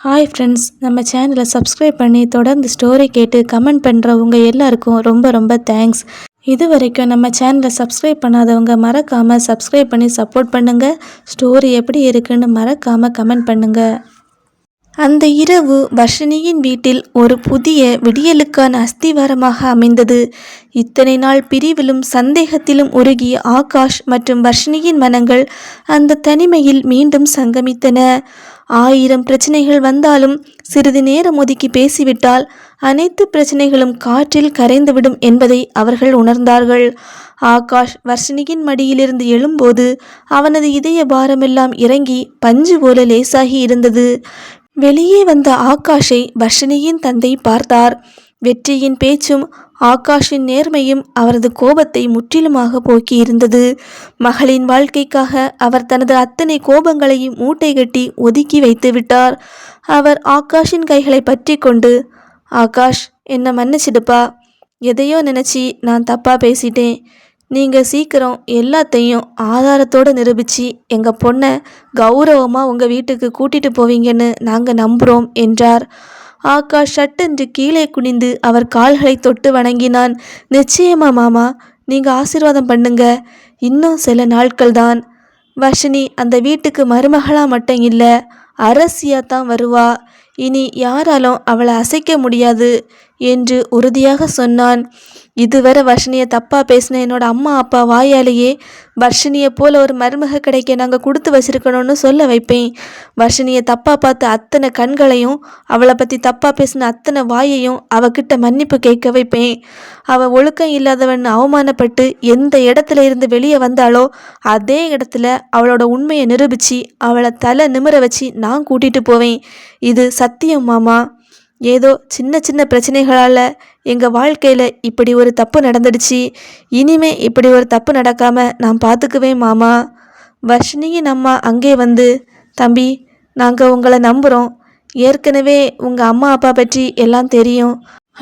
Hi friends நம்ம சேனலை subscribe பண்ணி தொடர்ந்து ஸ்டோரி கேட்டு கமெண்ட் பண்ணுறவங்க எல்லாருக்கும் ரொம்ப ரொம்ப தேங்க்ஸ் இது வரைக்கும் நம்ம சேனலை சப்ஸ்கிரைப் பண்ணாதவங்க மறக்காமல் சப்ஸ்கிரைப் பண்ணி சப்போர்ட் பண்ணுங்கள் ஸ்டோரி எப்படி இருக்குன்னு மறக்காமல் கமெண்ட் பண்ணுங்கள் அந்த இரவு வர்ஷினியின் வீட்டில் ஒரு புதிய விடியலுக்கான அஸ்திவாரமாக அமைந்தது. இத்தனை நாள் பிரிவிலும் சந்தேகத்திலும் உருகிய ஆகாஷ் மற்றும் வர்ஷினியின் மனங்கள் அந்த தனிமையில் மீண்டும் சங்கமித்தன. ஆயிரம் பிரச்சனைகள் வந்தாலும் சிறிது நேரம் ஒதுக்கி பேசிவிட்டால் அனைத்து பிரச்சனைகளும் காற்றில் கரைந்துவிடும் என்பதை அவர்கள் உணர்ந்தார்கள். ஆகாஷ் வர்ஷினியின் மடியிலிருந்து எழும்போது அவனது இதய பாரமெல்லாம் இறங்கி பஞ்சு போல லேசாகி இருந்தது. வெளியே வந்த ஆகாஷை வர்ஷினியின் தந்தை பார்த்தார். வெற்றியின் பேச்சும் ஆகாஷின் நேர்மையும் அவரது கோபத்தை முற்றிலுமாக போக்கியிருந்தது. மகளின் வாழ்க்கைக்காக அவர் தனது அத்தனை கோபங்களையும் மூட்டை கட்டி ஒதுக்கி வைத்து விட்டார். அவர் ஆகாஷின் கைகளை பற்றி கொண்டு ஆகாஷ் என்னை மன்னிச்சிடுப்பா. எதையோ நினச்சி நான் தப்பாக பேசிட்டேன். நீங்கள் சீக்கிரம் எல்லாத்தையும் ஆதாரத்தோடு நிரூபித்து எங்கள் பொண்ணை கௌரவமாக உங்கள் வீட்டுக்கு கூட்டிகிட்டு போவீங்கன்னு நாங்கள் நம்புகிறோம் என்றார். ஆகாஷ் சட்டென்று கீழே குனிந்து அவர் கால்களை தொட்டு வணங்கினான். நிச்சயமா மாமா. நீங்கள் ஆசீர்வாதம் பண்ணுங்க. இன்னும் சில நாட்கள் தான். வர்ஷினி அந்த வீட்டுக்கு மருமகளாக மட்டும் இல்லை அரசியாக தான் வருவா. இனி யாராலும் அவளை அசைக்க முடியாது. என்று உறுதியாக சொன்னான். இதுவரை வர்ஷினியை தப்பாக பேசின என்னோட அம்மா அப்பா வாயாலேயே வர்ஷினியை போல ஒரு மருமக கிடைக்க நாங்கள் கொடுத்து வச்சிருக்கணும்னு சொல்ல வைப்பேன். வர்ஷினியை தப்பாக பார்த்த அத்தனை கண்களையும் அவளை பற்றி தப்பாக பேசின அத்தனை வாயையும் அவகிட்ட மன்னிப்பு கேட்க வைப்பேன். அவள் ஒழுக்கம் இல்லாதவன் அவமானப்பட்டு எந்த இடத்துல இருந்து வெளியே வந்தாலோ அதே இடத்துல அவளோட உண்மையை நிரூபித்து அவளை தலை நிமிர வச்சு நான் கூட்டிகிட்டு போவேன். இது சத்தியம் மாமா. ஏதோ சின்ன சின்ன பிரச்சனைகளால் எங்கள் வாழ்க்கையில் இப்படி ஒரு தப்பு நடந்துடுச்சு. இனிமே இப்படி ஒரு தப்பு நடக்காமல் நான் பார்த்துக்குவேன் மாமா. வர்ஷினியின் அம்மா அங்கே வந்து தம்பி நாங்கள் உங்களை நம்புகிறோம் ஏற்கனவே உங்கள் அம்மா அப்பா பற்றி எல்லாம் தெரியும்.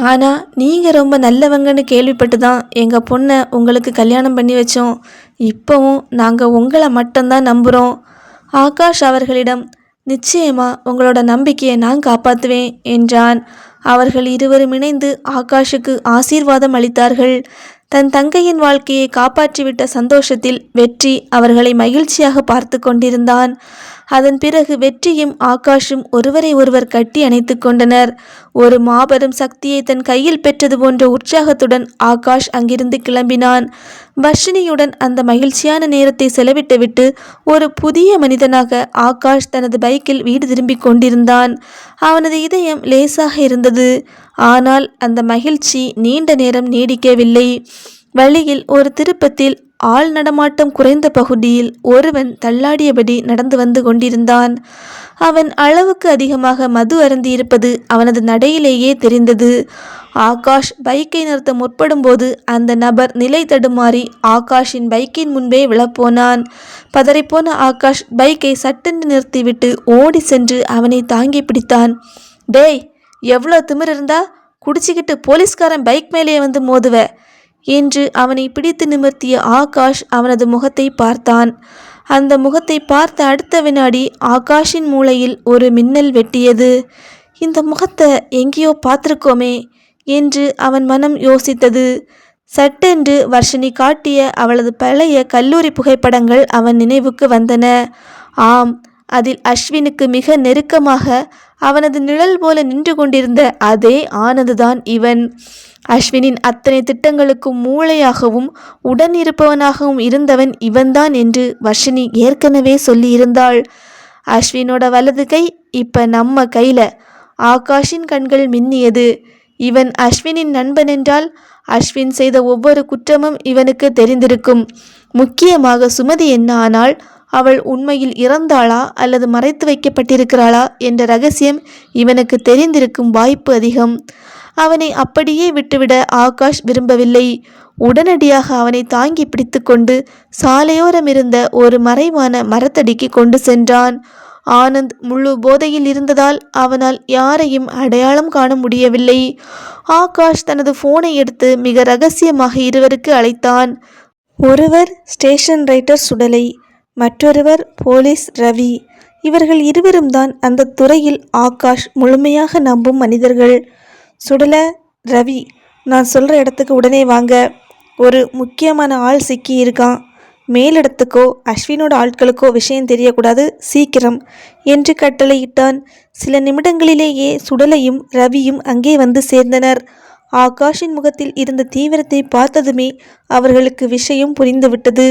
ஆனால் நீங்கள் ரொம்ப நல்லவங்கன்னு கேள்விப்பட்டு தான் எங்கள் பொண்ணை உங்களுக்கு கல்யாணம் பண்ணி வச்சோம். இப்போவும் நாங்கள் உங்களை மட்டும்தான் நம்புகிறோம் ஆகாஷ் அவர்களிடம் நிச்சயமா உங்களோட நம்பிக்கையை நான் காப்பாற்றுவேன் என்றான். அவர்கள் இருவரும் இணைந்து ஆகாஷுக்கு ஆசீர்வாதம் அளித்தார்கள். தன் தங்கையின் வாழ்க்கையை காப்பாற்றிவிட்ட சந்தோஷத்தில் வெற்றி அவர்களை மகிழ்ச்சியாக பார்த்து கொண்டிருந்தான். அதன் பிறகு வெற்றியும் ஆகாஷும் ஒருவரை ஒருவர் கட்டி அணைத்து கொண்டனர். ஒரு மாபெரும் சக்தியை தன் கையில் பெற்றது போன்ற உற்சாகத்துடன் ஆகாஷ் அங்கிருந்து கிளம்பினான். வர்ஷினியுடன் அந்த மகிழ்ச்சியான நேரத்தை செலவிட்டுவிட்டு ஒரு புதிய மனிதனாக ஆகாஷ் தனது பைக்கில் வீடு திரும்பிக் கொண்டிருந்தான். அவனது இதயம் லேசாக இருந்தது. ஆனால் அந்த மகிழ்ச்சி நீண்ட நேரம் நீடிக்கவில்லை. வழியில் ஒரு திருப்பத்தில் ஆள் நடமாட்டம் குறைந்த பகுதியில் ஒருவன் தள்ளாடியபடி நடந்து வந்து கொண்டிருந்தான். அவன் அளவுக்கு அதிகமாக மது அருந்தியிருப்பது அவனது நடையிலேயே தெரிந்தது. ஆகாஷ் பைக்கை நிறுத்த முற்படும்போது அந்த நபர் நிலை தடுமாறி ஆகாஷின் பைக்கின் முன்பே விழப்போனான். பதறிப்போன ஆகாஷ் பைக்கை சட்டென்று நிறுத்திவிட்டு ஓடி சென்று அவனை தாங்கி பிடித்தான். டேய் எவ்வளோ திமிர் இருந்தா? குடிச்சிக்கிட்டு போலீஸ்காரன் பைக் மேலேயே வந்து மோதுவ. என்று அவனை பிடித்து நிமிர்த்திய ஆகாஷ் அவனது முகத்தை பார்த்தான். அந்த முகத்தை பார்த்த அடுத்த வினாடி ஆகாஷின் மூளையில் ஒரு மின்னல் வெட்டியது. இந்த முகத்தை எங்கேயோ பார்த்துருக்கோமே என்று அவன் மனம் யோசித்தது. சட்டென்று வர்ஷினி காட்டிய அவளது பழைய கல்லூரி புகைப்படங்கள் அவன் நினைவுக்கு வந்தன. ஆம் அதில் அஸ்வினுக்கு மிக நெருக்கமாக அவனது நிழல் போல நின்று கொண்டிருந்த அதே ஆனதுதான் இவன். அஸ்வினின் அத்தனை திட்டங்களுக்கும் மூளையாகவும் உடன் இருப்பவனாகவும் இருந்தவன் இவன்தான் என்று வர்ஷினி ஏற்கனவே சொல்லியிருந்தாள். அஸ்வினோட வலது கை இப்ப நம்ம கையில. ஆகாஷின் கண்கள் மின்னியது. இவன் அஸ்வினின் நண்பன் என்றால் அஸ்வின் செய்த ஒவ்வொரு குற்றமும் இவனுக்கு தெரிந்திருக்கும். முக்கியமாக சுமதி என்ன ஆனால் அவள் உண்மையில் இறந்தாளா அல்லது மறைத்து வைக்கப்பட்டிருக்கிறாளா என்ற ரகசியம் இவனுக்கு தெரிந்திருக்கும் வாய்ப்பு அதிகம். அவனை அப்படியே விட்டுவிட ஆகாஷ் விரும்பவில்லை. உடனடியாக அவனை தாங்கி பிடித்துக்கொண்டு சாலையோரம் இருந்த ஒரு மறைவான மரத்தடிக்கு கொண்டு சென்றான். ஆனந்த் முழு போதையில் இருந்ததால் அவனால் யாரையும் அடையாளம் காண முடியவில்லை. ஆகாஷ் தனது போனை எடுத்து மிக ரகசியமாக இருவருக்கு அழைத்தான். ஒருவர் ஸ்டேஷன் ரைட்டர் சுடலை மற்றொருவர் போலீஸ் ரவி. இவர்கள் இருவரும் தான் அந்த துறையில் ஆகாஷ் முழுமையாக நம்பும் மனிதர்கள். சுடல ரவி நான் சொல்கிற இடத்துக்கு உடனே வாங்க. ஒரு முக்கியமான ஆள் சிக்கி இருக்கான் மேலிடத்துக்கோ அஸ்வினோட ஆட்களுக்கோ விஷயம் தெரியக்கூடாது சீக்கிரம் என்று கட்டளையிட்டான். சில நிமிடங்களிலேயே சுடலையும் ரவியும் அங்கே வந்து சேர்ந்தனர். ஆகாஷின் முகத்தில் இருந்த தீவிரத்தை பார்த்ததுமே அவர்களுக்கு விஷயம் புரிந்துவிட்டது.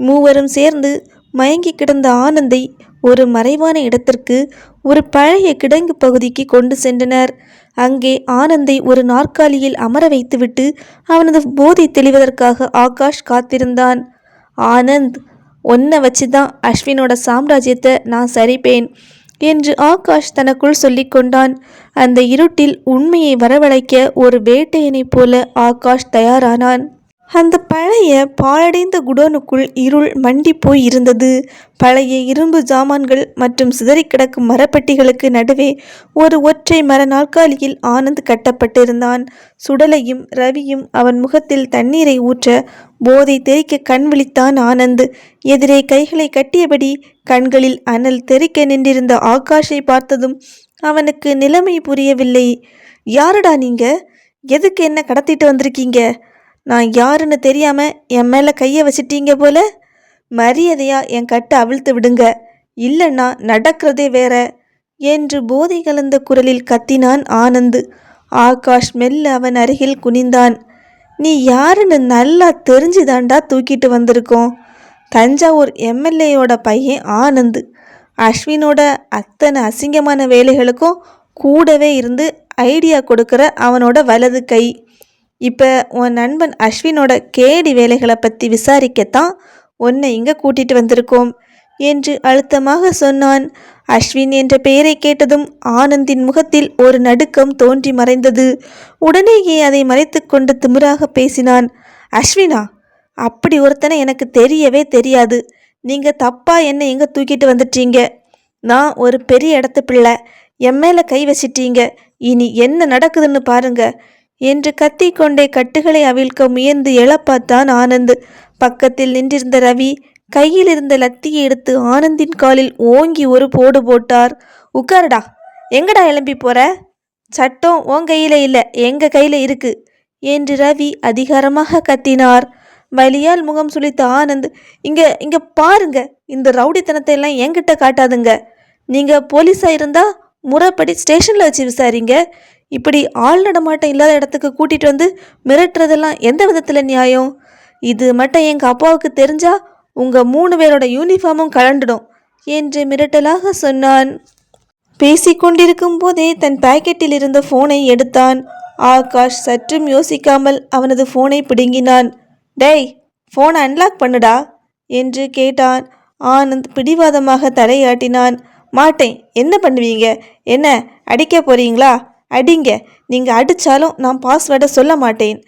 மூவரும் சேர்ந்து மயங்கி கிடந்த ஆனந்தை ஒரு மறைவான இடத்திற்கு ஒரு பழைய கிடங்கு பகுதிக்கு கொண்டு சென்றனர். அங்கே ஆனந்தை ஒரு நாற்காலியில் அமர வைத்துவிட்டு அவனது போதை தெளிவதற்காக ஆகாஷ் காத்திருந்தான். ஆனந்த் ஒன்றை வச்சு தான் அஸ்வினோட சாம்ராஜ்யத்தை நான் சரிப்பேன் என்று ஆகாஷ் தனக்குள் சொல்லிக்கொண்டான் அந்த இருட்டில் உண்மையை வரவழைக்க ஒரு வேட்டையனைப் போல ஆகாஷ் தயாரானான். அந்த பழைய பாழடைந்த குடோனுக்குள் இருள் மண்டி போய் இருந்தது. பழைய இரும்பு ஜாமான்கள் மற்றும் சிதறிக் கிடக்கும் மரப்பெட்டிகளுக்கு நடுவே ஒரு ஒற்றை மர நாற்காலியில் ஆனந்த் கட்டப்பட்டிருந்தான். சுடலையும் ரவியும் அவன் முகத்தில் தண்ணீரை ஊற்ற போதை தெறிக்க கண் விழித்தான் ஆனந்த். எதிரே கைகளை கட்டியபடி கண்களில் அனல் தெறிக்க நின்றிருந்த ஆகாஷை பார்த்ததும் அவனுக்கு நிலைமை புரியவில்லை. யாருடா நீங்க? எதுக்கு என்ன கடத்திட்டு வந்திருக்கீங்க? நான் யாருன்னு தெரியாம என் மேலே கையை வச்சிட்டீங்க போல? மரியாதையா என் கட்டை அவிழ்த்து விடுங்க. இல்லைன்னா நடக்கிறதே வேற. என்று போதை கலந்த குரலில் கத்தினான் ஆனந்த். ஆகாஷ் மெல்ல அவன் அருகில் குனிந்தான். நீ யாருன்னு நல்லா தெரிஞ்சுதாண்டா தூக்கிட்டு வந்திருக்கோம். தஞ்சாவூர் எம்எல்ஏயோட பையன் ஆனந்த். அஸ்வினோட அத்தனை அசிங்கமான வேலைகளுக்கும் கூடவே இருந்து ஐடியா கொடுக்குற அவனோட வலது கை. இப்போ உன் நண்பன் அஸ்வினோட கேடி வேலைகளை பற்றி விசாரிக்கத்தான் உன்னை இங்கே கூட்டிட்டு வந்திருக்கோம் என்று அழுத்தமாக சொன்னான். அஸ்வின் என்ற பெயரை கேட்டதும் ஆனந்தின் முகத்தில் ஒரு நடுக்கம் தோன்றி மறைந்தது. உடனேயே அதை மறைத்துக்கொண்டு திமிராக பேசினான். அஸ்வினா அப்படி ஒருத்தனை எனக்கு தெரியவே தெரியாது. நீங்கள் தப்பா என்னை எங்கே தூக்கிட்டு வந்துட்டீங்க? நான் ஒரு பெரிய இடத்து பிள்ளை. என் மேலே கை வச்சிட்டீங்க. இனி என்ன நடக்குதுன்னு பாருங்கள் என்று கத்திக்கொண்டே கட்டுகளை அவிழ்க்க முயன்று எழப்பாத்தான் ஆனந்த். பக்கத்தில் நின்றிருந்த ரவி கையில் இருந்த லத்தியை எடுத்து ஆனந்தின் காலில் ஓங்கி ஒரு போடு போட்டார். உட்காருடா எங்கடா எழும்பி போற? சட்டம் உன் கையில இல்லை எங்க கையில இருக்கு என்று ரவி அதிகாரமாக கத்தினார். வலியால் முகம் சுளித்த ஆனந்த் இங்க இங்க பாருங்க இந்த ரவுடித்தனத்தை எல்லாம் என்கிட்ட காட்டாதுங்க. நீங்க போலீஸா இருந்தா முறைப்படி ஸ்டேஷன்ல வச்சு விசாரிங்க. இப்படி ஆள் நடமாட்டம் இல்லாத இடத்துக்கு கூட்டிகிட்டு வந்து மிரட்டுறதெல்லாம் எந்த விதத்தில் நியாயம்? இது மட்டும் எங்கள் அப்பாவுக்கு தெரிஞ்சால் உங்கள் மூணு பேரோட யூனிஃபார்மும் கலண்டுடும் என்று மிரட்டலாக சொன்னான். பேசிக்கொண்டிருக்கும் போதே தன் பாக்கெட்டில் இருந்த ஃபோனை எடுத்தான். ஆகாஷ் சற்றும் யோசிக்காமல் அவனது ஃபோனை பிடுங்கினான். டேய் ஃபோனை அன்லாக் பண்ணுடா என்று கேட்டான். ஆனந்த் பிடிவாதமாக தலையாட்டினான். மாட்டேன் என்ன பண்ணுவீங்க? என்ன அடிக்க போறீங்களா? அடிங்க நீங்கள் அடித்தாலும் நான் பாஸ்வேர்டை சொல்ல மாட்டேன்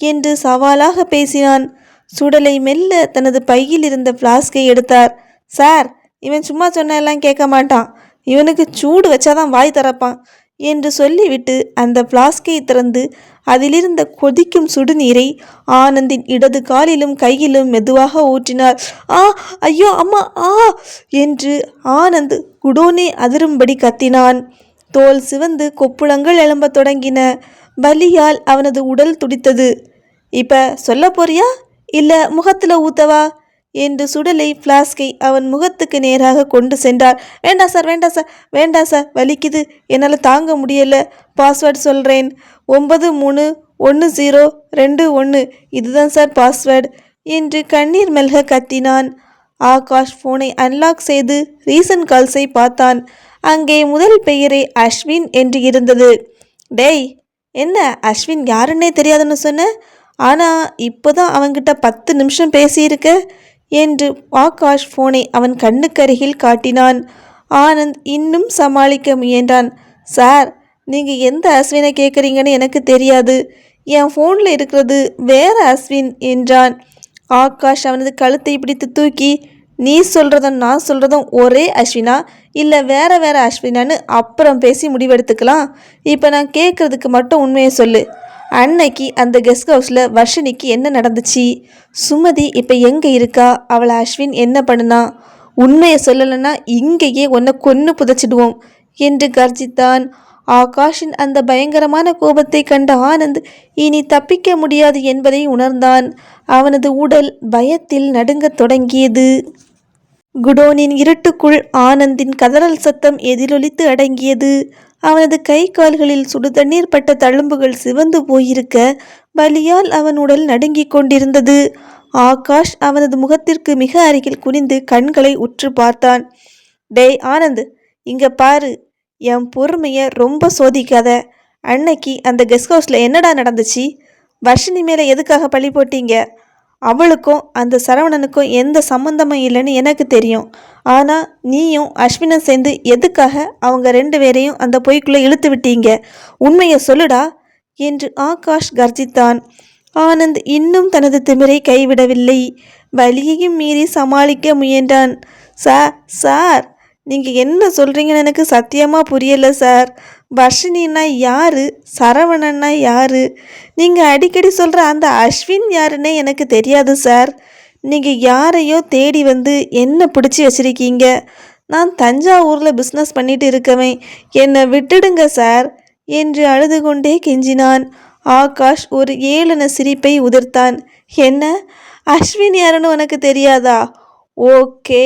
என்று சவாலாக பேசினான். சுடலை மெல்ல தனது பையில் இருந்த ஃப்ளாஸ்கை எடுத்தார். சார் இவன் சும்மா சொன்னெல்லாம் கேட்க மாட்டான். இவனுக்கு சூடு வச்சாதான் வாய் திறப்பான் என்று சொல்லிவிட்டு அந்த ஃப்ளாஸ்கை திறந்து அதிலிருந்த கொதிக்கும் சுடுநீரை ஆனந்தின் இடது காலிலும் கையிலும் மெதுவாக ஊற்றினார். ஆ ஐயோ அம்மா ஆ என்று ஆனந்த் குடோனே அதிரும்படி கத்தினான். தோல் சிவந்து கொப்புளங்கள் எழும்பத் தொடங்கின. வலியால் அவனது உடல் துடித்தது. இப்ப சொல்ல போறியா? இல்ல முகத்துல ஊத்தவா? என்று சுடலை ஃப்ளாஸ்கை அவன் முகத்துக்கு நேராக கொண்டு சென்றார் வேண்டாம் சார் வேண்டாம் சார் வேண்டாம் சார் வலிக்குது. என்னால் தாங்க முடியலை. பாஸ்வேர்டு சொல்கிறேன் ஒன்பது மூணு ஒன்று ஜீரோ ரெண்டு ஒன்று இதுதான் சார் பாஸ்வேர்டு என்று கண்ணீர் மெல்க கத்தினான். ஆகாஷ் ஃபோனை அன்லாக் செய்து ரீசன் கால்ஸை பார்த்தான். அங்கே முதல் பெயரே அஸ்வின் என்று இருந்தது. டேய் என்ன? அஸ்வின் யாருன்னே தெரியாதுன்னு சொன்ன? ஆனால் இப்போதான் அவன்கிட்ட பத்து நிமிஷம் பேசியிருக்க? என்று ஆகாஷ் ஃபோனை அவன் கண்ணுக்கருகில் காட்டினான். ஆனந்த் இன்னும் சமாளிக்க முயன்றான். சார் நீங்கள் எந்த அஸ்வினை கேட்குறீங்கன்னு எனக்கு தெரியாது. என் ஃபோனில் இருக்கிறது வேற அஸ்வின் என்றான். ஆகாஷ் அவனது கழுத்தை பிடித்து தூக்கி நீ சொல்கிறதும் நான் சொல்கிறதும் ஒரே அஸ்வினா? இல்லை வேற வேற அஸ்வினான்னு அப்புறம் பேசி முடிவெடுத்துக்கலாம்? இப்போ நான் கேட்குறதுக்கு மட்டும் உண்மையை சொல்லு. அன்னைக்கு அந்த கெஸ்ட் ஹவுஸில் வர்ஷினிக்கு என்ன நடந்துச்சு? சுமதி இப்போ எங்கே இருக்கா? அவளை அஸ்வின் என்ன பண்ணுனா? உண்மையை சொல்லலைன்னா இங்கேயே உன்னை கொன்று புதைச்சிடுவோம் என்று கர்ஜித்தான். ஆகாஷின் அந்த பயங்கரமான கோபத்தை கண்ட ஆனந்த் இனி தப்பிக்க முடியாது என்பதை உணர்ந்தான். அவனது உடல் பயத்தில் நடுங்கத் தொடங்கியது. குடோனின் இருட்டுக்குள் ஆனந்தின் கதறல் சத்தம் எதிரொலித்து அடங்கியது. அவனது கை கால்களில் சுடுதண்ணீர் பட்ட தழும்புகள் சிவந்து போயிருக்க வலியால் அவன் உடல் நடுங்கிக் கொண்டிருந்தது. ஆகாஷ் அவனது முகத்திற்கு மிக அருகில் குனிந்து கண்களை உற்று பார்த்தான். டேய் ஆனந்த் இங்க பாரு. என் பொறுமையை ரொம்ப சோதிக்காத. அன்னைக்கு அந்த கெஸ்ட் ஹவுஸில் என்னடா நடந்துச்சு? வர்ஷினி மேலே எதுக்காக பழி போட்டீங்க? அவளுக்கும் அந்த சரவணனுக்கும் எந்த சம்மந்தமும் இல்லைன்னு எனக்கு தெரியும். ஆனால் நீயும் அஸ்வினும் சேர்ந்து எதுக்காக அவங்க ரெண்டு பேரையும் அந்த பொய்க்குள்ளே இழுத்து விட்டீங்க? உண்மையை சொல்லுடா என்று ஆகாஷ் கர்ஜித்தான். ஆனந்த் இன்னும் தனது திமிரை கைவிடவில்லை. வலியையும் மீறி சமாளிக்க முயன்றான். Sir sir! நீங்கள் என்ன சொல்கிறீங்கன்னு எனக்கு சத்தியமாக புரியலை சார். வர்ஷினின்னா யார்? சரவணன்னா யார்? நீங்கள் அடிக்கடி சொல்கிற அந்த அஸ்வின் யாருன்னே எனக்கு தெரியாது சார். நீங்கள் யாரையோ தேடி வந்து என்ன பிடிச்சி வச்சிருக்கீங்க? நான் தஞ்சாவூரில் பிஸ்னஸ் பண்ணிட்டு இருக்கவேன். என்னை விட்டுடுங்க சார் என்று அழுது கொண்டே கெஞ்சினான். ஆகாஷ் ஒரு ஏளன சிரிப்பை உதிர்த்தான். என்ன? அஸ்வின் யாருன்னு உனக்கு தெரியாதா? ஓகே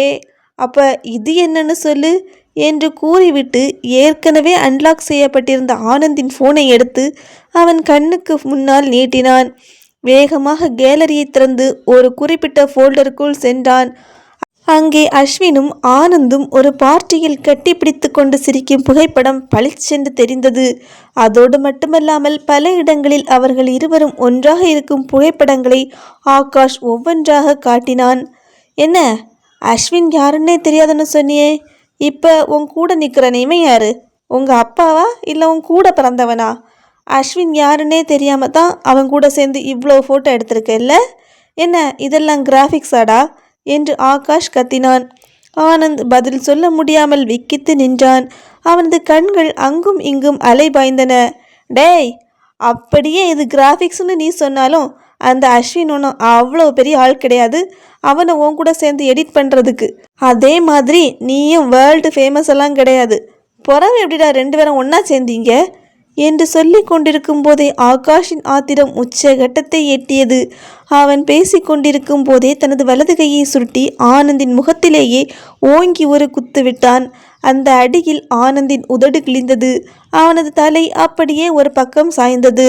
அப்ப இது என்னன்னு சொல்லு என்று கூறிவிட்டு ஏற்கனவே அன்லாக் செய்யப்பட்டிருந்த ஆனந்தின் ஃபோனை எடுத்து அவன் கண்ணுக்கு முன்னால் நீட்டினான். வேகமாக கேலரியை திறந்து ஒரு குறிப்பிட்ட ஃபோல்டருக்குள் சென்றான். அங்கே அஸ்வினும் ஆனந்தும் ஒரு பார்ட்டியில் கட்டிப்பிடித்து கொண்டு சிரிக்கும் புகைப்படம் பளிச்சென்று தெரிந்தது. அதோடு மட்டுமல்லாமல் பல இடங்களில் அவர்கள் இருவரும் ஒன்றாக இருக்கும் புகைப்படங்களை ஆகாஷ் ஒவ்வொன்றாக காட்டினான். என்ன? அஸ்வின் யாருன்னே தெரியாதுன்னு சொன்னியே. இப்போ உன் கூட நிற்கிற இவன் யாரு? உங்கள் அப்பாவா இல்லை உன் கூட பிறந்தவனா? அஸ்வின் யாருன்னே தெரியாமல் தான் அவன் கூட சேர்ந்து இவ்வளோ ஃபோட்டோ எடுத்திருக்கல்ல என்ன இதெல்லாம் கிராஃபிக்ஸாடா என்று ஆகாஷ் கத்தினான். ஆனந்த் பதில் சொல்ல முடியாமல் விக்கித்து நின்றான். அவனது கண்கள் அங்கும் இங்கும் அலைபாய்ந்தன. டேய் அப்படியே இது கிராஃபிக்ஸ்னு நீ சொன்னாலும் அந்த அஸ்வின் ஒன்றும் அவ்வளோ பெரிய ஆள் கிடையாது. அவனை உன் கூட சேர்ந்து எடிட் பண்ணுறதுக்கு அதே மாதிரி நீயும் வேர்ல்டு ஃபேமஸ் எல்லாம் கிடையாது. புறவை எப்படிடா ரெண்டு பேரும் ஒன்றா சேர்ந்தீங்க? என்று சொல்லி கொண்டிருக்கும் போதே ஆகாஷின் ஆத்திரம் உச்சகட்டத்தை எட்டியது. அவன் பேசி கொண்டிருக்கும் போதே தனது வலது கையை சுருட்டி ஆனந்தின் முகத்திலேயே ஓங்கி ஒரு குத்து விட்டான். அந்த அடியில் ஆனந்தின் உதடு கிழிந்தது. அவனது தலை அப்படியே ஒரு பக்கம் சாய்ந்தது.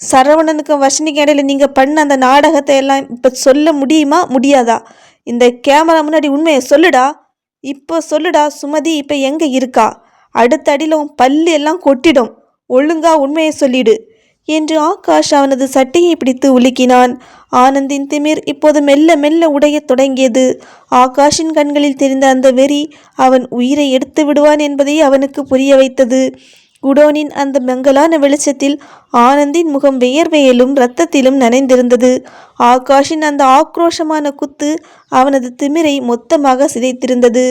சரவணனுக்கும் வர்ஷினிக்கு இடையில நீங்கள் பண்ண அந்த நாடகத்தை எல்லாம் இப்போ சொல்ல முடியுமா? முடியாதா? இந்த கேமரா முன்னாடி உண்மையை சொல்லுடா. இப்போ சொல்லுடா சுமதி இப்போ எங்கே இருக்கா? அடுத்த அடியில் உன் பல்லு எல்லாம் கொட்டிடும். ஒழுங்கா உண்மையை சொல்லிடு. என்று ஆகாஷ் அவனது சட்டையை பிடித்து உலுக்கினான். ஆனந்தின் திமிர் இப்போது மெல்ல மெல்ல உடையத் தொடங்கியது. ஆகாஷின் கண்களில் தெரிந்த அந்த வெறி அவன் உயிரை எடுத்து விடுவான் என்பதை அவனுக்கு புரிய வைத்தது. குடோனின் அந்த மங்கலான வெளிச்சத்தில் ஆனந்தின் முகம் வியர்வையிலும் இரத்தத்திலும் நனைந்திருந்தது. ஆகாஷின் அந்த ஆக்ரோஷமான குத்து அவனது திமிரை மொத்தமாக சிதைத்திருந்தது.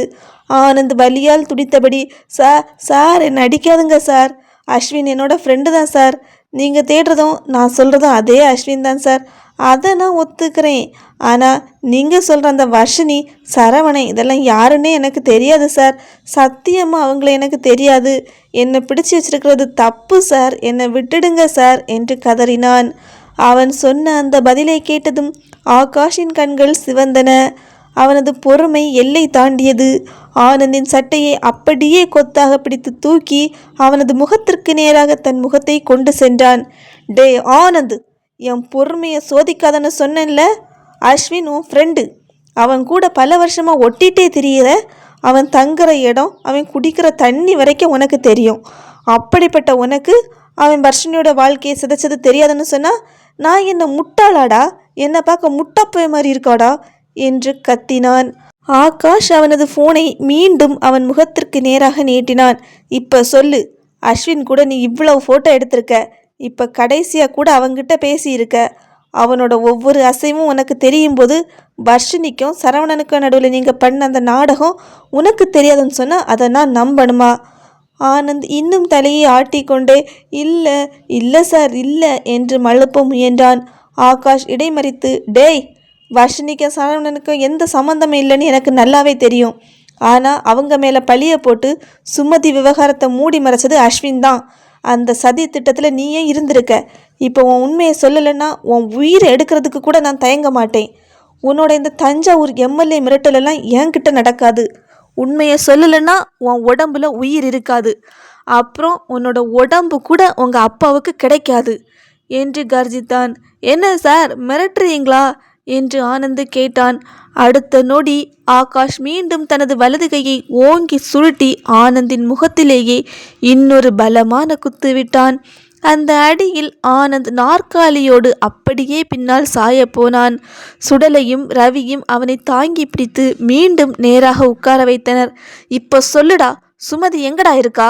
ஆனந்த் வலியால் துடித்தபடி சார் சார் என்னை அடிக்காதுங்க சார். அஸ்வின் என்னோட ஃப்ரெண்டு தான் சார். நீங்கள் தேடுறதும் நான் சொல்கிறதும் அதே அஸ்வின் தான் சார். அதை நான் ஒத்துக்கிறேன். ஆனால் நீங்கள் சொல்கிற அந்த வர்ஷினி சரவணை இதெல்லாம் யாருன்னே எனக்கு தெரியாது சார். சத்தியமாக அவங்கள எனக்கு தெரியாது. என்னை பிடிச்சி வச்சிருக்கிறது தப்பு சார். என்னை விட்டுடுங்க சார் என்று கதறினான். அவன் சொன்ன அந்த பதிலை கேட்டதும் ஆகாஷின் கண்கள் சிவந்தன. அவனது பொறுமை எல்லை தாண்டியது. ஆனந்தின் சட்டையை அப்படியே கொத்தாக பிடித்து தூக்கி அவனது முகத்திற்கு நேராக தன் முகத்தை கொண்டு சென்றான். டே ஆனந்த் என் பொறுமையை சோதிக்காதன்னு சொன்னேன்ல? அஸ்வின் உன் ஃப்ரெண்டு அவன் கூட பல வருஷமாக ஒட்டிகிட்டே தெரியிற. அவன் தங்குற இடம் அவன் குடிக்கிற தண்ணி வரைக்கும் உனக்கு தெரியும். அப்படிப்பட்ட உனக்கு அவன் வர்ஷினியோட வாழ்க்கையை சிதைச்சது தெரியாதுன்னு சொன்னால் நான் என்ன முட்டாளாடா? என்னை பார்க்க முட்டாப்போய் மாதிரி இருக்காடா? என்று கத்தினான். ஆகாஷ் அவனது ஃபோனை மீண்டும் அவன் முகத்திற்கு நேராக நீட்டினான். இப்போ சொல்லு அஸ்வின் கூட நீ இவ்வளவு ஃபோட்டோ எடுத்திருக்க. இப்போ கடைசியாக கூட அவங்கிட்ட பேசியிருக்க. அவனோட ஒவ்வொரு அசைவும் உனக்கு தெரியும் போது வர்ஷினிக்கும் சரவணனுக்கும் நடுவில் நீங்கள் பண்ண அந்த நாடகம் உனக்கு தெரியாதுன்னு சொன்னால் அதை நான் நம்பணுமா? ஆனந்த் இன்னும் தலையை ஆட்டிக்கொண்டே இல்லை இல்லை சார் இல்லை என்று மழுப்ப முயன்றான். ஆகாஷ் இடைமறித்து டேய் வர்ஷினிக்கும் சரவணனுக்கும் எந்த சம்மந்தமும் இல்லைன்னு எனக்கு நல்லாவே தெரியும். ஆனால் அவங்க மேலே பழியை போட்டு சுமதி விவகாரத்தை மூடி மறைச்சது அஸ்வின் தான். அந்த சதி திட்டத்தில் நீயே இருந்திருக்க. இப்போ உன் உண்மையை சொல்லலைன்னா உன் உயிரை எடுக்கிறதுக்கு கூட நான் தயங்க மாட்டேன். உன்னோட இந்த தஞ்சாவூர் எம்எல்ஏ மிரட்டலெல்லாம் என்கிட்ட நடக்காது. உண்மையை சொல்லலைன்னா உன் உடம்புல உயிர் இருக்காது. அப்புறம் உன்னோட உடம்பு கூட உங்கள் அப்பாவுக்கு கிடைக்காது. என்று கர்ஜித்தான். என்ன சார் மிரட்டுறீங்களா? என்று ஆனந்து கேட்டான். அடுத்த நொடி ஆகாஷ் மீண்டும் தனது வலது கையை ஓங்கி சுருட்டி ஆனந்தின் முகத்திலேயே இன்னொரு பலமான குத்து விட்டான். அந்த அடியில் ஆனந்த் நாற்காலியோடு அப்படியே பின்னால் சாயப்போனான் சுடலையும் ரவியும் அவனை தாங்கி பிடித்து மீண்டும் நேராக உட்கார வைத்தனர். இப்போ சொல்லுடா சுமதி எங்கடா இருக்கா?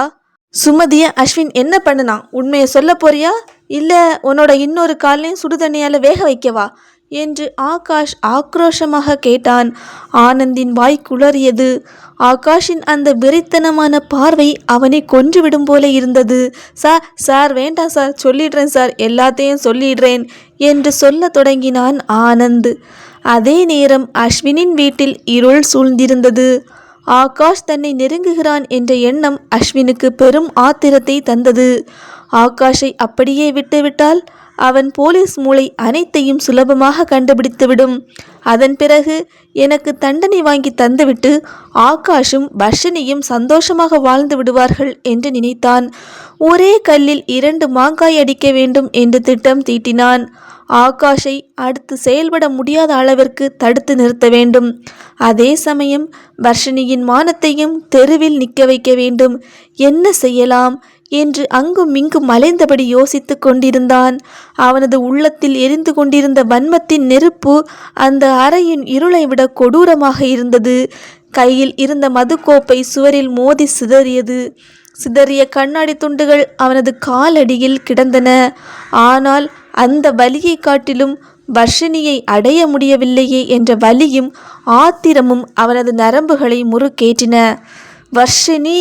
சுமதிய அஸ்வின் என்ன பண்ணுனா? உண்மையை சொல்ல போறியா? இல்லை உன்னோட இன்னொரு காலையும் சுடுதண்ணியால் வேக வைக்கவா? என்று ஆகாஷ் ஆக்ரோஷமாக கேட்டான். ஆனந்தின் வாய் குளறியது. ஆகாஷின் அந்த வெறித்தனமான பார்வை அவனை கொன்றுவிடும் போல இருந்தது. சார் சார் வேண்டாம் சார் சொல்லிடுறேன் சார் எல்லாத்தையும் சொல்லிடுறேன் என்று சொல்லத் தொடங்கினான் ஆனந்த். அதே நேரம் அஸ்வினின் வீட்டில் இருள் சூழ்ந்திருந்தது. ஆகாஷ் தன்னை நெருங்குகிறான் என்ற எண்ணம் அஸ்வினுக்கு பெரும் ஆத்திரத்தை தந்தது. ஆகாஷை அப்படியே விட்டுவிட்டால்? அவன் போலீஸ் மூளை அனைத்தையும் சுலபமாக கண்டுபிடித்துவிடும். அதன் பிறகு எனக்கு தண்டனை வாங்கி தந்துவிட்டு ஆகாஷும் வர்ஷினியும் சந்தோஷமாக வாழ்ந்து விடுவார்கள் என்று நினைத்தான். ஒரே கல்லில் இரண்டு மாங்காய் அடிக்க வேண்டும் என்று திட்டம் தீட்டினான். ஆகாஷை அடுத்து செயல்பட முடியாத அளவிற்கு தடுத்து நிறுத்த வேண்டும். அதே சமயம் வர்ஷினியின் மானத்தையும் தெருவில் நிற்க வைக்க வேண்டும். என்ன செய்யலாம்? என்று அங்கும் இங்கும் அலைந்தபடி யோசித்துக் கொண்டிருந்தான். அவனது உள்ளத்தில் எரிந்து கொண்டிருந்த வன்மத்தின் நெருப்பு அந்த அறையின் இருளை விட கொடூரமாக இருந்தது. கையில் இருந்த மதுக்கோப்பை சுவரில் மோதி சிதறியது. சிதறிய கண்ணாடி துண்டுகள் அவனது காலடியில் கிடந்தன. ஆனால் அந்த வலியை காட்டிலும் வர்ஷினியை அடைய முடியவில்லையே என்ற வலியும் ஆத்திரமும் அவனது நரம்புகளை முறுக்கேற்றின வர்ஷினி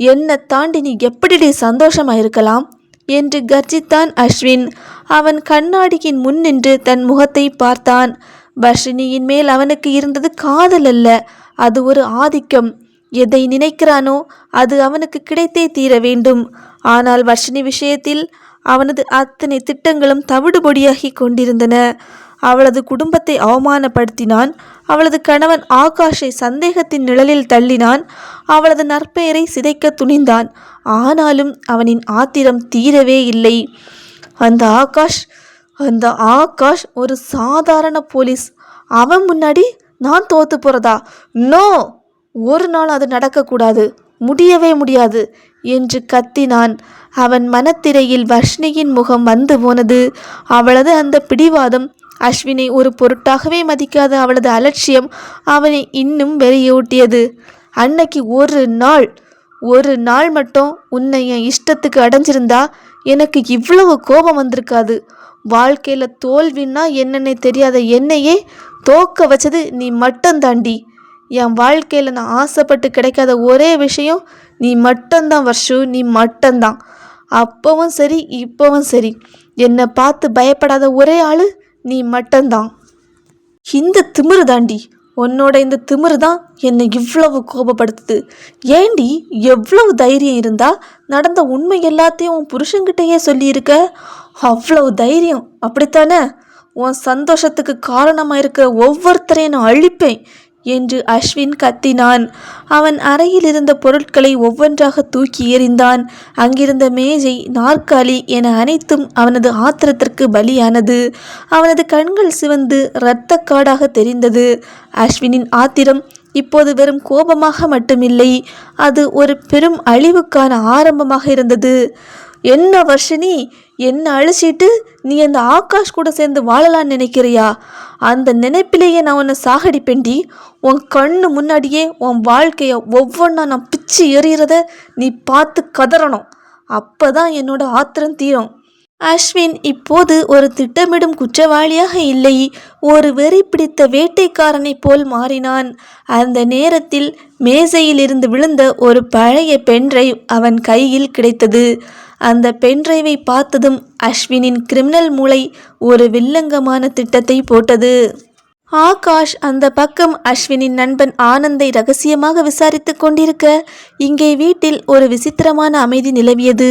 என்னை தாண்டி நீ எப்படிடி சந்தோஷமாக இருக்கலாம் என்று கர்ஜித்தான் அஸ்வின். அவன் கண்ணாடியின் முன் நின்று தன் முகத்தை பார்த்தான். வர்ஷினியின் மேல் அவனுக்கு இருந்தது காதல் அல்ல அது ஒரு ஆதிக்கம். எதை நினைக்கிறானோ அது அவனுக்கு கிடைத்தே தீர வேண்டும். ஆனால் வர்ஷினி விஷயத்தில் அவனது அத்தனை திட்டங்களும் தவிடுபொடியாகி கொண்டிருந்தன. அவளது குடும்பத்தை அவமானப்படுத்தினான். அவளது கணவன் ஆகாஷை சந்தேகத்தின் நிழலில் தள்ளினான். அவளது நற்பெயரை சிதைக்க துணிந்தான். ஆனாலும் அவனின் ஆத்திரம் தீரவே இல்லை. அந்த ஆகாஷ் அந்த ஆகாஷ் ஒரு சாதாரண போலீஸ். அவன் முன்னாடி நான் தோத்து போறதா? நோ! ஒரு நாள் அது நடக்கக்கூடாது. முடியவே முடியாது என்று கத்தினான். அவன் மனத்திரையில் வர்ஷினியின் முகம் வந்து போனது. அவளது அந்த பிடிவாதம் அஸ்வினை ஒரு பொருட்டாகவே மதிக்காத அவளது அலட்சியம் அவனை இன்னும் வெறியூட்டியது. அன்னைக்கு ஒரு நாள் ஒரு நாள் மட்டும் உன்னை என் இஷ்டத்துக்கு அடைஞ்சிருந்தா எனக்கு இவ்வளவு கோபம் வந்திருக்காது. வாழ்க்கையில் தோல்வின்னா என்னென்ன தெரியாத என்னையே தோக்க வச்சது நீ மட்டும்தாண்டி. என் வாழ்க்கையில் நான் ஆசைப்பட்டு கிடைக்காத ஒரே விஷயம் நீ மட்டும்தான் வர்ஷு நீ மட்டும்தான். அப்பவும் சரி இப்போவும் சரி. என்னை பார்த்து பயப்படாத ஒரே ஆள் நீ மட்டும்தான். இந்த திமிரு தாண்டி உன்னோட இந்த திமிரு தான் என்னை இவ்வளவு கோபப்படுத்துது. ஏண்டி எவ்வளவு தைரியம் இருந்தா நடந்த உண்மை எல்லாத்தையும் உன் புருஷன்கிட்டயே சொல்லியிருக்க? அவ்வளவு தைரியம் அப்படித்தானே? உன் சந்தோஷத்துக்கு காரணமாக இருக்கிற ஒவ்வொருத்தரையும் நான் அழிப்பேன். என்று அஸ்வின் கத்தினான். அவன் அறையில் இருந்த பொருட்களை ஒவ்வொன்றாக தூக்கி எறிந்தான். அங்கிருந்த மேஜை நாற்காலி என அனைத்தும் அவனது ஆத்திரத்திற்கு பலியானது. அவனது கண்கள் சிவந்து இரத்தக்காடாக தெரிந்தது. அஸ்வினின் ஆத்திரம் இப்போது வெறும் கோபமாக மட்டுமில்லை அது ஒரு பெரும் அழிவுக்கான ஆரம்பமாக இருந்தது. என்ன வர்ஷினி? என்னை அழிச்சிட்டு நீ அந்த ஆகாஷ் கூட சேர்ந்து வாழலாம்னு நினைக்கிறியா? அந்த நினைப்பிலேயே நான் உன்னை சாகடிப்பேன்டி உன் கண்ணு முன்னாடியே உன் வாழ்க்கையை ஒவ்வொன்றா நான் பிச்சு எறிகிறத நீ பார்த்து கதறணும். அப்பதான் என்னோட ஆத்திரம் தீரும். அஸ்வின் இப்போது ஒரு திட்டமிடும் குற்றவாளியாக இல்லை. ஒரு வெறி பிடித்த வேட்டைக்காரனைப் போல் மாறினான். அந்த நேரத்தில் மேசையில் இருந்து விழுந்த ஒரு பழைய பென்ட்ரைவ் அவன் கையில் கிடைத்தது. அந்த பென்ட்ரைவை பார்த்ததும் அஸ்வினின் கிரிமினல் மூளை ஒரு வில்லங்கமான திட்டத்தை போட்டது. ஆகாஷ் அந்த பக்கம் அஸ்வினின் நண்பன் ஆனந்தை ரகசியமாக விசாரித்து கொண்டிருக்க இங்கே வீட்டில் ஒரு விசித்திரமான அமைதி நிலவியது.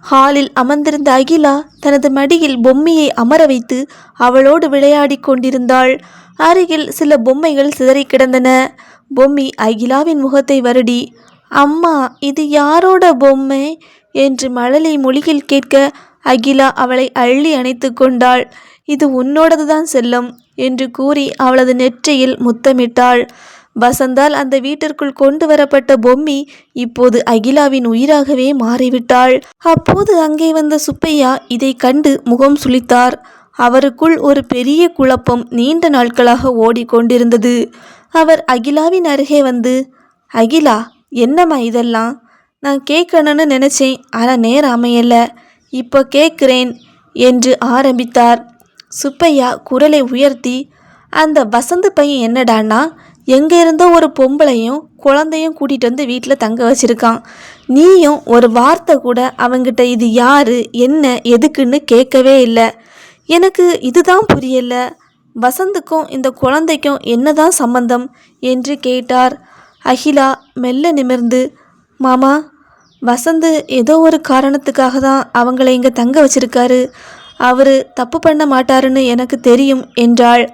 ஹாலில் அமர்ந்திருந்த அகிலா தனது மடியில் பொம்மையை அமர வைத்து அவளோடு விளையாடிக் கொண்டிருந்தாள். அருகில் சில பொம்மைகள் சிதறி கிடந்தன. பொம்மி அகிலாவின் முகத்தை வருடி அம்மா இது யாரோட பொம்மை? என்று மழலை மொழியில் கேட்க அகிலா அவளை அள்ளி அணைத்து கொண்டாள். இது உன்னோடதுதான் செல்லம் என்று கூறி அவளது நெற்றியில் முத்தமிட்டாள். வசந்தால் அந்த வீட்டிற்குள் கொண்டு வரப்பட்ட பொம்மி இப்போது அகிலாவின் உயிராகவே மாறிவிட்டாள். அப்போது அங்கே வந்த சுப்பையா இதை கண்டு முகம் சுளித்தார். அவருக்குள் ஒரு பெரிய குழப்பம் நீண்ட நாட்களாக ஓடிக்கொண்டிருந்தது. அவர் அகிலாவின் அருகே வந்து அகிலா என்னம்மா இதெல்லாம்? நான் கேட்கணும்னு நினச்சேன் ஆனால் நேரம் அமையலை. இப்போ கேட்குறேன் என்று ஆரம்பித்தார். சுப்பையா குரலை உயர்த்தி அந்த வசந்த பையன் என்னடான்னா எங்கே இருந்தோ ஒரு பொம்பளையும் குழந்தையும் கூட்டிகிட்டு வந்து வீட்டில் தங்க வச்சிருக்கான். நீயும் ஒரு வார்த்தை கூட அவங்கிட்ட இது யார் என்ன எதுக்குன்னு கேட்கவே இல்லை. எனக்கு இதுதான் புரியலை. வசந்துக்கும் இந்த குழந்தைக்கும் என்னதான் சம்பந்தம்? என்று கேட்டார். அகிலா மெல்ல நிமிர்ந்து மாமா வசந்த் ஏதோ ஒரு காரணத்துக்காக தான் அவங்கள இங்கே தங்க வச்சிருக்காரு. அவர் தப்பு பண்ண மாட்டாருன்னு எனக்கு தெரியும் என்றாள்.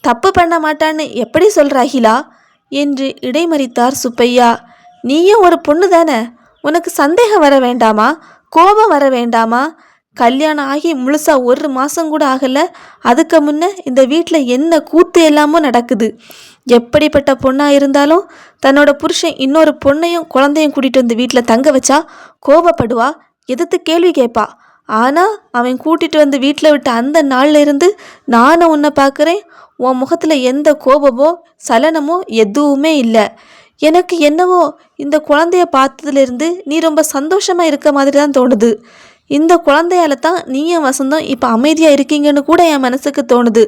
தப்பு பண்ண மாட்டான்னு எப்படி சொல்கிற அகிலா என்று இடைமறித்தார் சுப்பையா. நீயும் ஒரு பொண்ணு தானே? உனக்கு சந்தேகம் வர வேண்டாமா? கோபம் வர வேண்டாமா? கல்யாணம் ஆகி முழுசா ஒரு மாதம் கூட ஆகலை. அதுக்கு முன்னே இந்த வீட்டில் என்ன கூத்து எல்லாமும் நடக்குது. எப்படிப்பட்ட பொண்ணாக இருந்தாலும் தன்னோட புருஷன் இன்னொரு பொண்ணையும் குழந்தையும் கூட்டிட்டு வந்து வீட்டில் தங்க வச்சா கோபப்படுவா எதிர்த்து கேள்வி கேட்பா. ஆனால் அவன் கூட்டிகிட்டு வந்து வீட்டில் விட்ட அந்த நாளில் இருந்து நானும் உன்னை பார்க்குறேன். உன் முகத்தில் எந்த கோபமோ சலனமோ எதுவுமே இல்லை. எனக்கு என்னவோ இந்த குழந்தைய பார்த்ததுலேருந்து நீ ரொம்ப சந்தோஷமாக இருக்க மாதிரி தான் தோணுது. இந்த குழந்தையால தான் நீயும் வசந்தம் இப்போ அமைதியாக இருக்கீங்கன்னு கூட என் மனசுக்கு தோணுது.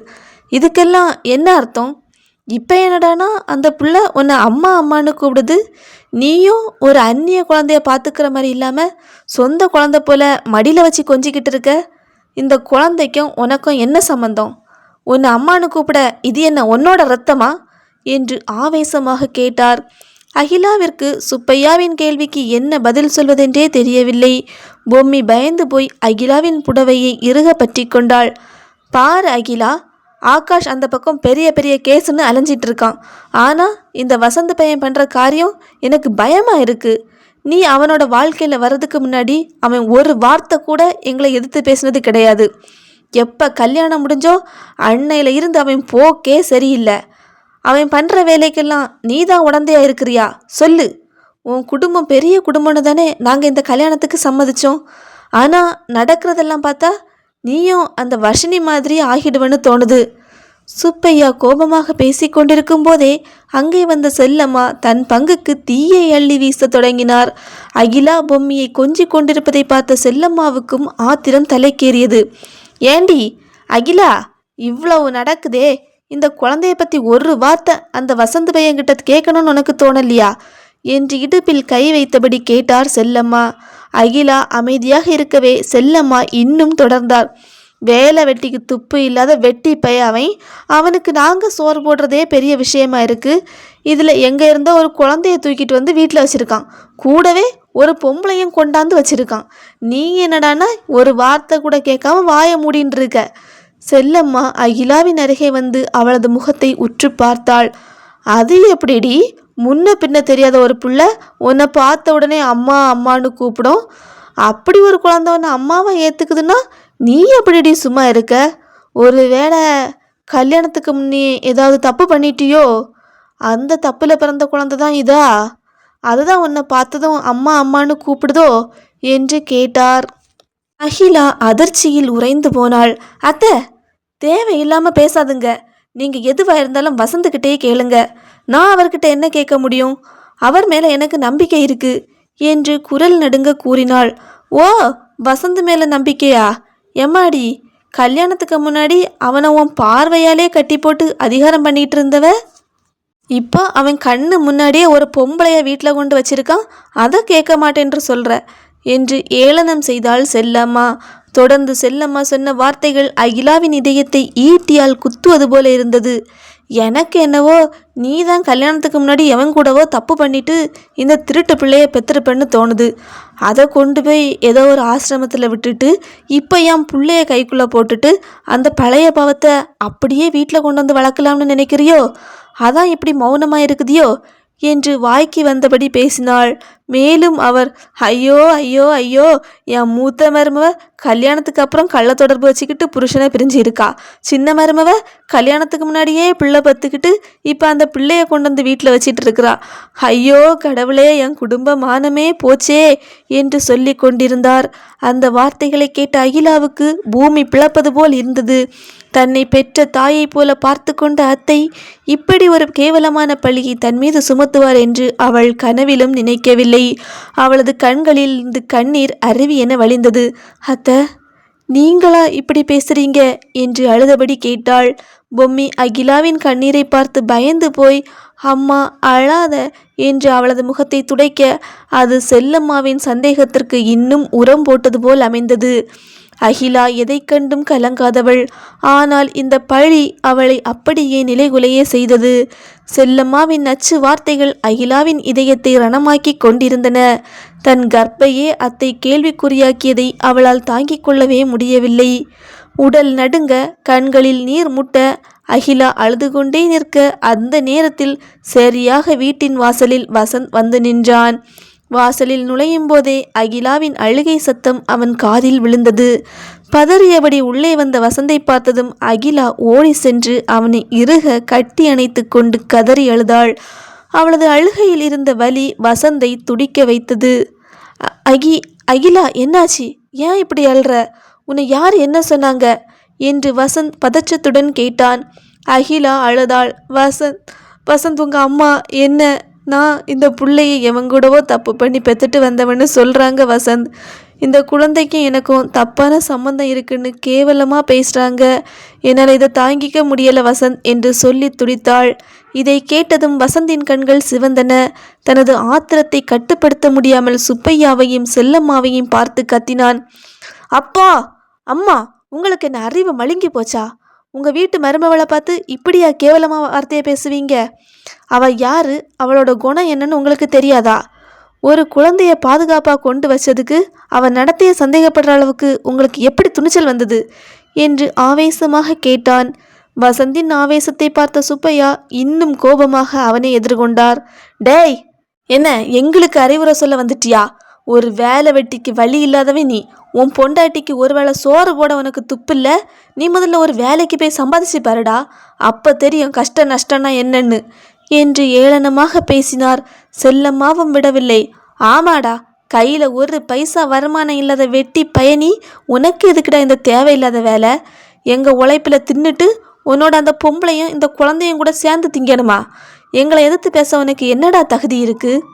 இதுக்கெல்லாம் என்ன அர்த்தம்? இப்போ என்னடானா அந்த புள்ள உன்னை அம்மா அம்மான்னு கூப்பிடுது. நீயும் ஒரு அந்நிய குழந்தைய பார்த்துக்கிற மாதிரி இல்லாமல் சொந்த குழந்தை போல் மடியில் வச்சு கொஞ்சிக்கிட்டு இருக்க. இந்த குழந்தைக்கும் உனக்கும் என்ன சம்மந்தம் உன்னை அம்மானு கூப்பிட இது என்ன உன்னோட ரத்தமா? என்று ஆவேசமாக கேட்டார். அகிலாவிற்கு சுப்பையாவின் கேள்விக்கு என்ன பதில் சொல்வதென்றே தெரியவில்லை. பொம்மி பயந்து போய் அகிலாவின் புடவையை இறுக பற்றி கொண்டாள். பார் அகிலா ஆகாஷ் அந்த பக்கம் பெரிய பெரிய கேஸ்னு அலைஞ்சிட்டு இருக்கான் ஆனால் இந்த வசந்த பையன் பண்ணுற காரியம் எனக்கு பயமாக இருக்குது நீ அவனோட வாழ்க்கையில் வர்றதுக்கு முன்னாடி அவன் ஒரு வார்த்தை கூட எங்களை எதிர்த்து பேசினது கிடையாது. எப்போ கல்யாணம் முடிஞ்சோ அன்னையில் இருந்து அவன் போக்கே சரியில்லை. அவன் பண்ணுற வேலைக்கெல்லாம் நீ தான் உடந்தையா இருக்கிறியா? சொல்லு. உன் குடும்பம் பெரிய குடும்பம்னு தானே நாங்கள் இந்த கல்யாணத்துக்கு சம்மதிச்சோம். ஆனால் நடக்கிறதெல்லாம் பார்த்தா நீயும் அந்த வர்ஷினி மாதிரி ஆகிடுவேன்னு தோணுது. சுப்பையா கோபமாக பேசிக்கொண்டிருக்கும் போதே அங்கே வந்த செல்லம்மா தன் பங்குக்கு தீயை அள்ளி வீச தொடங்கினார். அகிலா பொம்மியை கொஞ்சிக் கொண்டிருப்பதை பார்த்த செல்லம்மாவுக்கும் ஆத்திரம் தலைக்கேறியது. ஏண்டி அகிலா இவ்வளவு நடக்குதே. இந்த குழந்தைய பற்றி ஒரு வார்த்தை அந்த வசந்த் பையன்கிட்ட கேட்கணும்னு உனக்கு தோணலையா? என்று இடுப்பில் கை வைத்தபடி கேட்டார் செல்லம்மா. அகிலா அமைதியாக இருக்கவே செல்லம்மா இன்னும் தொடர்ந்தார் வேலை வெட்டிக்கு துப்பு இல்லாத வெட்டி பைய அவன் அவனுக்கு நாங்கள் சோறு போடுறதே பெரிய விஷயமா இருக்கு. இதில் எங்கே இருந்தோ ஒரு குழந்தைய தூக்கிட்டு வந்து வீட்டில் வச்சுருக்கான். கூடவே ஒரு பொம்பளையும் கொண்டாந்து வச்சுருக்கான். நீ என்னடான்னா ஒரு வார்த்தை கூட கேட்காம வாயை மூடின்னு இருக்க. செல்லம்மா அகிலாவின் அருகே வந்து அவளது முகத்தை உற்று பார்த்தாள். அது எப்படிடி? முன்ன பின்ன தெரியாத ஒரு பிள்ளை உன்னை பார்த்த உடனே அம்மா அம்மான்னு கூப்பிடும். அப்படி ஒரு குழந்தை உன்னை அம்மாவை ஏற்றுக்குதுன்னா நீ எப்படிடி சும்மா இருக்க? ஒரு வேளை கல்யாணத்துக்கு முன்னே ஏதாவது தப்பு பண்ணிட்டியோ? அந்த தப்பில் பிறந்த குழந்தை தான் இதா? அதுதான் உன்னை பார்த்ததும் அம்மா அம்மான்னு கூப்பிடுதோ என்று கேட்டார். அகிலா அதிர்ச்சியில் உறைந்து போனாள். அத்தை தேவையில்லாமல் பேசாதுங்க. நீங்கள் எதுவாக இருந்தாலும் வசந்துக்கிட்டே கேளுங்க. நான் அவர்கிட்ட என்ன கேட்க முடியும்? அவர் மேலே எனக்கு நம்பிக்கை இருக்கு என்று குரல் நடுங்க கூறினாள். ஓ வசந்த் மேலே நம்பிக்கையா? எம்மாடி கல்யாணத்துக்கு முன்னாடி அவனை உன் பார்வையாலே கட்டி போட்டு அதிகாரம் பண்ணிட்டு இருந்தவ? இப்போ அவன் கண்ணு முன்னாடியே ஒரு பொம்பளைய வீட்டில் கொண்டு வச்சிருக்கான் அதை கேட்க மாட்டேன்று சொல்ற என்று ஏளனம் செய்தாள் செல்லம்மா. தொடர்ந்து செல்லம்மா சொன்ன வார்த்தைகள் அகிலாவின் இதயத்தை ஈட்டியால் குத்துவது போல இருந்தது. எனக்கு என்னவோ நீ தான் கல்யாணத்துக்கு முன்னாடி எவன் கூடவோ தப்பு பண்ணிட்டு இந்த திருட்டு பிள்ளையை பெற்றிருப்பேன்னு தோணுது. அதை கொண்டு போய் ஏதோ ஒரு ஆசிரமத்தில் விட்டுட்டு இப்போ என் பிள்ளைய கைக்குள்ளே போட்டுட்டு அந்த பழைய பாவத்தை அப்படியே வீட்டில் கொண்டு வந்து வளர்க்கலாம்னு நினைக்கிறியோ? அதான் இப்படி மௌனமாக இருக்குதியோ என்று வாய்க்கு வந்தபடி பேசினாள் மேலும் அவர் ஐயோ ஐயோ ஐயோ என் மூத்த மருமவ கல்யாணத்துக்கு அப்புறம் கள்ள தொடர்பு வச்சுக்கிட்டு புருஷனை பிரிஞ்சு இருக்கா. சின்ன மருமவ கல்யாணத்துக்கு முன்னாடியே பிள்ளை பத்துக்கிட்டு இப்போ அந்த பிள்ளைய கொண்டு வந்து வீட்டில் வச்சிட்டு இருக்கிறா. ஐயோ கடவுளே என் குடும்ப மானமே போச்சே என்று சொல்லி கொண்டிருந்தார். அந்த வார்த்தைகளை கேட்ட அகிலாவுக்கு பூமி பிளப்பது போல் இருந்தது. தன்னை பெற்ற தாயைப் போல பார்த்து கொண்ட அத்தை இப்படி ஒரு கேவலமான பழியை தன் மீது சுமத்துவார் என்று அவள் கனவிலும் நினைக்கவில்லை. அவளது கண்களில் இருந்து கண்ணீர் அருவி என வழிந்தது. அத்த நீங்களா இப்படி பேசுறீங்க? என்று அழுதபடி கேட்டாள். பொம்மி அகிலாவின் கண்ணீரை பார்த்து பயந்து போய் அம்மா அழாத என்று அவளது முகத்தை துடைக்க அது செல்லம்மாவின் சந்தேகத்திற்கு இன்னும் உரம் போட்டது போல் அமைந்தது. அகிலா எதை கண்டும் கலங்காதவள். ஆனால் இந்த பழி அவளை அப்படியே நிலைகுலைய செய்தது. செல்லம்மாவின் நச்சு வார்த்தைகள் அகிலாவின் இதயத்தை ரணமாக்கி கொண்டிருந்தன. தன் கர்ப்பையே அத்தை கேள்விக்குறியாக்கியதை அவளால் தாங்கிக் கொள்ளவே முடியவில்லை. உடல் நடுங்க கண்களில் நீர் முட்ட அகிலா அழுது கொண்டே நிற்க அந்த நேரத்தில் சரியாக வீட்டின் வாசலில் வசந்த் வந்து நின்றான். வாசலில் நுழையும் போதே அகிலாவின் அழுகை சத்தம் அவன் காதில் விழுந்தது. பதறியபடி உள்ளே வந்த வசந்தை பார்த்ததும் அகிலா ஓடி சென்று அவனை இறுக கட்டி அணைத்து கொண்டு கதறி அழுதாள். அவளது அழுகையில் இருந்த வலி வசந்தை துடிக்க வைத்தது. அகி அகிலா என்னாச்சு? ஏன் இப்படி அழுற? உன்னை யார் என்ன சொன்னாங்க? என்று வசந்த் பதற்றத்துடன் கேட்டான். அகிலா அழுதாள். வசந்த் வசந்த் உங்கள் அம்மா என்ன நான் இந்த பிள்ளையை எவன் கூடவோ தப்பு பண்ணி பெற்றுட்டு வந்தவன்னு சொல்கிறாங்க வசந்த். இந்த குழந்தைக்கும் எனக்கும் தப்பான சம்மந்தம் இருக்குன்னு கேவலமாக பேசுகிறாங்க என்னால் இதை தாங்கிக்க முடியல வசந்த் என்று சொல்லி துடித்தாள். இதை கேட்டதும் வசந்தின் கண்கள் சிவந்தன. தனது ஆத்திரத்தை கட்டுப்படுத்த முடியாமல் சுப்பையாவையும் செல்லம்மாவையும் பார்த்து கத்தினான். அப்பா அம்மா உங்களுக்கு என்ன அறிவு மழுங்கி போச்சா? உங்கள் வீட்டு மருமவளை பார்த்து இப்படியா கேவலமாக வார்த்தையை பேசுவீங்க? அவள் யாரு? அவளோட குணம் என்னன்னு உங்களுக்கு தெரியாதா? ஒரு குழந்தைய பாதுகாப்பாக கொண்டு வச்சதுக்கு அவன் நடத்தைய சந்தேகப்படுற அளவுக்கு உங்களுக்கு எப்படி துணிச்சல் வந்தது? என்று ஆவேசமாக கேட்டான். வசந்தின் ஆவேசத்தை பார்த்த சுப்பையா இன்னும் கோபமாக அவனை எதிர்கொண்டார். டேய் என்ன எங்களுக்கு அறிவுரை சொல்ல வந்துட்டியா? ஒரு வேலை வெட்டிக்கு வழி இல்லாதவன் நீ. உன் பொண்டாட்டிக்கு ஒரு வேளை சோறு போட உனக்கு துப்பில்ல? நீ முதல்ல ஒரு வேலைக்கு போய் சம்பாதிச்சு பாருடா. அப்போ தெரியும் கஷ்ட நஷ்டம்னா என்னன்னு. என்று ஏளனமாக பேசினார். செல்லம்மாவும் விடவில்லை. ஆமாடா கையில் ஒரு பைசா வருமானம் இல்லாத வெட்டி பயணி உனக்கு எதுக்குடா இந்த தேவையில்லாத வேலை? எங்கள் உழைப்பில் தின்னுட்டு உன்னோட அந்த பொம்பளையும் இந்த குழந்தையும் கூட சேர்ந்து திங்கணுமா? எங்களை எதிர்த்து பேச உனக்கு என்னடா தகுதி இருக்குது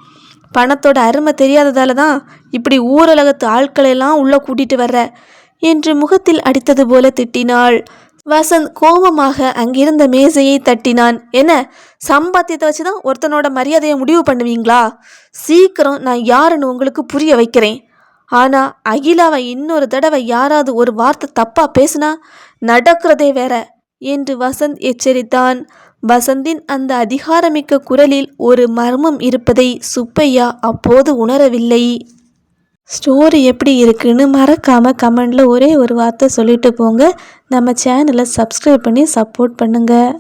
பணத்தோட அருமை தெரியாததால தான் இப்படி ஊரலகத்து ஆட்களெல்லாம் உள்ளே கூட்டிகிட்டு வர்ற? என்று முகத்தில் அடித்தது போல திட்டினாள். வசந்த் கோபமாக அங்கிருந்த மேசையை தட்டினான். என்ன சம்பாத்தியத்தை வச்சு தான் ஒருத்தனோட மரியாதையை முடிவு பண்ணுவீங்களா? சீக்கிரம் நான் யாருன்னு உங்களுக்கு புரிய வைக்கிறேன். ஆனால் அகிலாவை இன்னொரு தடவை யாராவது ஒரு வார்த்தை தப்பாக பேசுனா நடக்கிறதே வேற என்று வசந்த் எச்சரித்தான். வசந்தின் அந்த அதிகாரமிக்க குரலில் ஒரு மர்மம் இருப்பதை சுப்பையா அப்போது உணரவில்லை. ஸ்டோரி எப்படி இருக்குன்னு மறக்காமல் கமெண்டில் ஒரே ஒரு வார்த்தை சொல்லிட்டு போங்க. நம்ம சேனலை சப்ஸ்கிரைப் பண்ணி சப்போர்ட் பண்ணுங்கள்